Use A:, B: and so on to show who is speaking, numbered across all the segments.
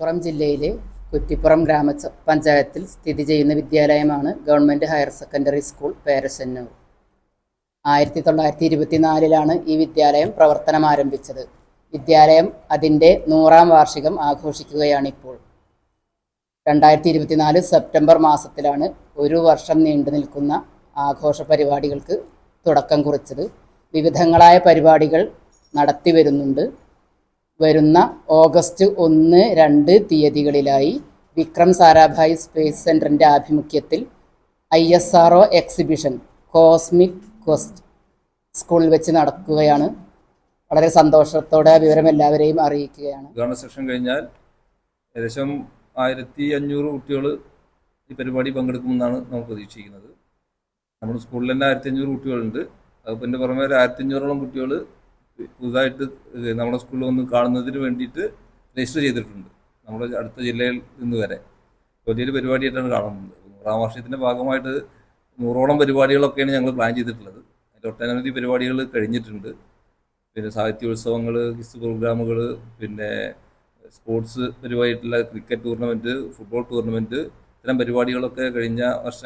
A: മലപ്പുറം ജില്ലയിലെ കുറ്റിപ്പുറം ഗ്രാമ പഞ്ചായത്തിൽ സ്ഥിതി ചെയ്യുന്ന വിദ്യാലയമാണ് government higher secondary school Perassannur. ആയിരത്തി തൊള്ളായിരത്തി ഇരുപത്തിനാലിലാണ് ഈ വിദ്യാലയം പ്രവർത്തനം ആരംഭിച്ചത്. വിദ്യാലയം അതിന്റെ നൂറാം വാർഷികം ആഘോഷിക്കുകയാണിപ്പോൾ. രണ്ടായിരത്തി ഇരുപത്തിനാല് സെപ്റ്റംബർ മാസത്തിലാണ് ഒരു വർഷം നീണ്ടു നിൽക്കുന്ന ആഘോഷ പരിപാടികൾക്ക് തുടക്കം കുറിച്ചത്. വിവിധങ്ങളായ പരിപാടികൾ നടത്തി വരുന്നുണ്ട്. വരുന്ന ഓഗസ്റ്റ് ഒന്ന് രണ്ട് തീയതികളിലായി വിക്രം സാരാഭായ് സ്പേസ് സെന്ററിന്റെ ആഭിമുഖ്യത്തിൽ I S R O exhibition cosmic quest സ്കൂളിൽ വെച്ച് നടക്കുകയാണ്. വളരെ സന്തോഷത്തോടെ വിവരം എല്ലാവരെയും അറിയിക്കുകയാണ്.
B: ഉദ്ഘാടന സെഷൻ കഴിഞ്ഞാൽ ഏകദേശം ആയിരത്തി അഞ്ഞൂറ് കുട്ടികൾ ഈ പരിപാടി പങ്കെടുക്കുമെന്നാണ് നമ്മൾ പ്രതീക്ഷിക്കുന്നത്. നമ്മുടെ സ്കൂളിൽ തന്നെ ആയിരത്തി അഞ്ഞൂറ് കുട്ടികളുണ്ട് അതിന്റെ പുറമെ ഒരു ആയിരത്തി അഞ്ഞൂറോളം കുട്ടികൾ പുതുതായിട്ട് നമ്മുടെ സ്കൂളിൽ വന്ന് കാണുന്നതിന് വേണ്ടിയിട്ട് രജിസ്റ്റർ ചെയ്തിട്ടുണ്ട്. നമ്മുടെ അടുത്ത ജില്ലയിൽ നിന്ന് വരെ. വലിയൊരു പരിപാടിയായിട്ടാണ് കാണുന്നത്. നൂറാം വർഷത്തിന്റെ ഭാഗമായിട്ട് നൂറോളം പരിപാടികളൊക്കെയാണ് ഞങ്ങൾ പ്ലാൻ ചെയ്തിട്ടുള്ളത്. അതിൽ ഒട്ടനവധി പരിപാടികൾ കഴിഞ്ഞിട്ടുണ്ട്. പിന്നെ സാഹിത്യോത്സവങ്ങൾ ക്വിസ് പ്രോഗ്രാമുകൾ പിന്നെ സ്പോർട്സ് പരിപാടിയായിട്ടുള്ള ക്രിക്കറ്റ് ടൂർണമെന്റ് ഫുട്ബോൾ ടൂർണമെന്റ് ഇത്തരം പരിപാടികളൊക്കെ കഴിഞ്ഞ വർഷ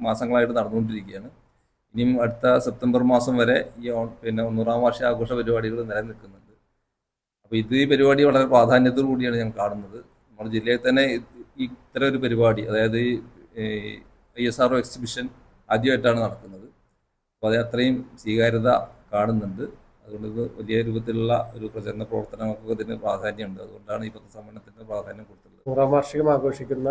B: മാസങ്ങളായിട്ട് നടന്നുകൊണ്ടിരിക്കുകയാണ്. ഇനിയും അടുത്ത സെപ്റ്റംബർ മാസം വരെ ഈ പിന്നെ ഒന്നൂറാം വാർഷിക ആഘോഷ പരിപാടികൾ നിലനിൽക്കുന്നുണ്ട്. അപ്പോൾ ഇത് ഈ പരിപാടി വളരെ പ്രാധാന്യത്തോടു കൂടിയാണ് ഞാൻ കാണുന്നത്. നമ്മുടെ ജില്ലയിൽ തന്നെ ഇത് ഇത്തരം ഒരു പരിപാടി അതായത് ഐ എസ് ആർ എക്സിബിഷൻ ആദ്യമായിട്ടാണ് നടക്കുന്നത്. അപ്പോൾ അത് അത്രയും സ്വീകാര്യത കാണുന്നുണ്ട്. അതുകൊണ്ട് വലിയ രൂപത്തിലുള്ള ഒരു പ്രചരണ പ്രവർത്തനങ്ങൾക്ക് ഇതിന് പ്രാധാന്യമുണ്ട്. അതുകൊണ്ടാണ് ഈ പത്രസമ്മേളനത്തിന് പ്രാധാന്യം കൊടുത്തത്
C: നൂറാം വാർഷികം ആഘോഷിക്കുന്ന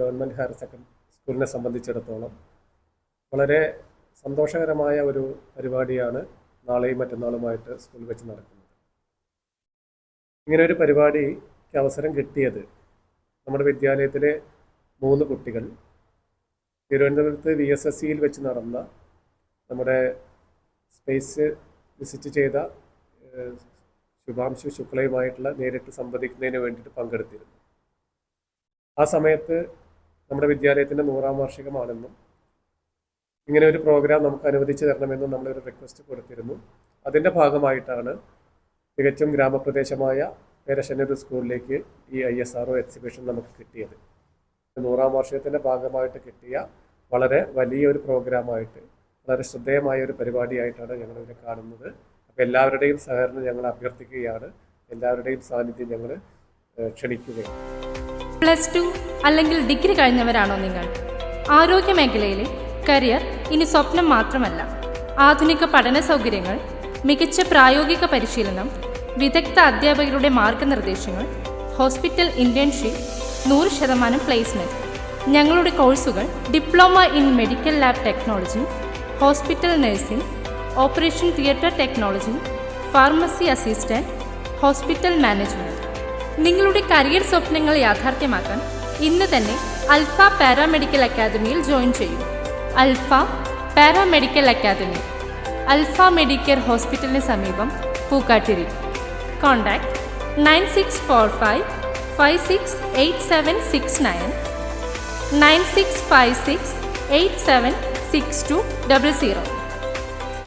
C: ഗവൺമെന്റ് ഹയർ സെക്കൻഡറി സ്കൂളിനെ സംബന്ധിച്ചിടത്തോളം വളരെ സന്തോഷകരമായ ഒരു പരിപാടിയാണ് നാളെയും മറ്റന്നാളുമായിട്ട് സ്കൂളിൽ വെച്ച് നടക്കുന്നത്. ഇങ്ങനെ ഒരു പരിപാടിക്ക് അവസരം കിട്ടിയത് നമ്മുടെ വിദ്യാലയത്തിലെ മൂന്ന് കുട്ടികൾ. തിരുവനന്തപുരത്ത് വി എസ് എസ് സിയിൽ വെച്ച് നടന്ന നമ്മുടെ സ്പേസ് വിസിറ്റ് ചെയ്ത ശുഭാംശു ശുക്ലയുമായിട്ടുള്ള നേരിട്ട് സംവദിക്കുന്നതിന് വേണ്ടിയിട്ട് പങ്കെടുത്തിരുന്നു. ആ സമയത്ത് നമ്മുടെ വിദ്യാലയത്തിന്റെ നൂറാം വാർഷികമാണെന്നും ഇങ്ങനെ ഒരു പ്രോഗ്രാം നമുക്ക് അനുവദിച്ചു തരണമെന്ന് നമ്മളൊരു റിക്വസ്റ്റ് കൊടുത്തിരുന്നു. അതിന്റെ ഭാഗമായിട്ടാണ് തികച്ചും ഗ്രാമപ്രദേശമായ പേരശന്നൂർ സ്കൂളിലേക്ക് ഈ I S R O exhibition നമുക്ക് കിട്ടിയത്. നൂറാം വാർഷികത്തിന്റെ ഭാഗമായിട്ട് കിട്ടിയ വളരെ വലിയ ഒരു പ്രോഗ്രാമായിട്ട് വളരെ ശ്രദ്ധേയമായ ഒരു പരിപാടിയായിട്ടാണ് ഞങ്ങൾ ഇതിനെ കാണുന്നത്. അപ്പോൾ എല്ലാവരുടെയും സഹകരണം ഞങ്ങൾ അഭ്യർത്ഥിക്കുകയാണ്. എല്ലാവരുടെയും സാന്നിധ്യം ഞങ്ങൾ ക്ഷണിക്കുകയാണ്.
D: പ്ലസ് ടു അല്ലെങ്കിൽ ഡിഗ്രി കഴിഞ്ഞവരാണോ നിങ്ങൾ? ആരോഗ്യ മേഖലയിലെ കരിയർ ഇനി സ്വപ്നം മാത്രമല്ല. ആധുനിക പഠന സൗകര്യങ്ങൾ മികച്ച പ്രായോഗിക പരിശീലനം വിദഗ്ധ അധ്യാപകരുടെ മാർഗനിർദ്ദേശങ്ങൾ ഹോസ്പിറ്റൽ ഇന്റേൺഷിപ്പ് നൂറ് ശതമാനം പ്ലേസ്മെന്റ്. ഞങ്ങളുടെ കോഴ്സുകൾ diploma in medical lab technology hospital nursing operation theatre technology pharmacy assistant hospital management. നിങ്ങളുടെ കരിയർ സ്വപ്നങ്ങൾ യാഥാർത്ഥ്യമാക്കാൻ ഇന്ന് തന്നെ അൽഫ പാരാമെഡിക്കൽ അക്കാദമിയിൽ ജോയിൻ ചെയ്യൂ. Alpha paramedical academy alpha medical ഹോസ്പിറ്റലിന് സമീപം Pookattiri. Contact nine six four five five six eight seven six nine nine six five six eight seven six two double zero.